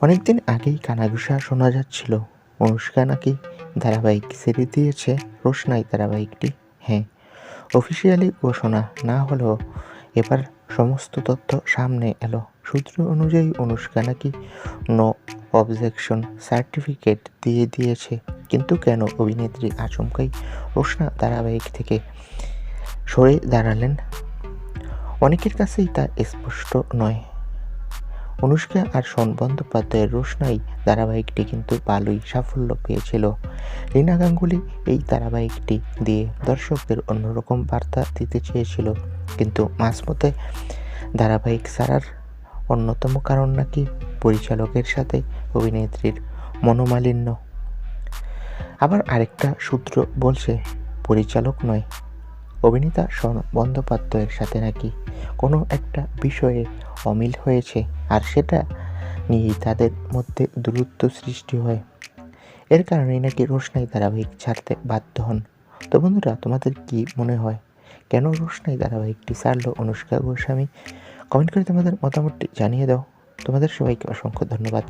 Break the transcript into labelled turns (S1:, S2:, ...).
S1: অনেকদিন আগেই কানাঘুষা শোনা যাচ্ছিল। অনুষ্কা নাকি ধারাবাহিক ছেড়ে দিয়েছে, রোশনাই ধারাবাহিকটি। হ্যাঁ অফিসিয়ালি ঘোষণা না হলেও এবার সমস্ত তথ্য সামনে এলো। সূত্র অনুযায়ী অনুষ্কা নাকি নো অবজেকশন সার্টিফিকেট দিয়ে দিয়েছে। কিন্তু কেন অভিনেত্রী আচমকাই রোশনা ধারাবাহিক থেকে সরে দাঁড়ালেন? অনেকের কাছেই তা স্পষ্ট নয়। অনুষ্কা আর শোন বন্দ্যোপাধ্যায়ের রোশনাই ধারাবাহিকটি কিন্তু ভালোই সাফল্য পেয়েছিল। রীনা গাঙ্গুলি এই ধারাবাহিকটি দিয়ে দর্শকদের অন্যরকম বার্তা দিতে চেয়েছিল। কিন্তু মাঝপথে ধারাবাহিক ছাড়ার অন্যতম কারণ নাকি পরিচালকের সাথে অভিনেত্রীর মনোমালিন্য। আবার আরেকটা সূত্র বলছে, পরিচালক নয় অভিনেতা শোন বন্দ্যোপাধ্যায়ের সাথে নাকি কোনো একটা বিষয়ে অমিল হয়েছে আর সেটা নিয়েই তাদের মধ্যে দূরত্ব সৃষ্টি হয়। এর কারণেই নাকি রোশনাই ধারাবাহিক ছাড়তে বাধ্য হন। তো বন্ধুরা, তোমাদের কি মনে হয়? কেন রোশনাই ধারাবাহিকটি ছাড়লো? অনুষ্কা গোস্বামী কমেন্ট করে তোমাদের মতামতটি জানিয়ে দাও। তোমাদের সবাইকে অসংখ্য ধন্যবাদ।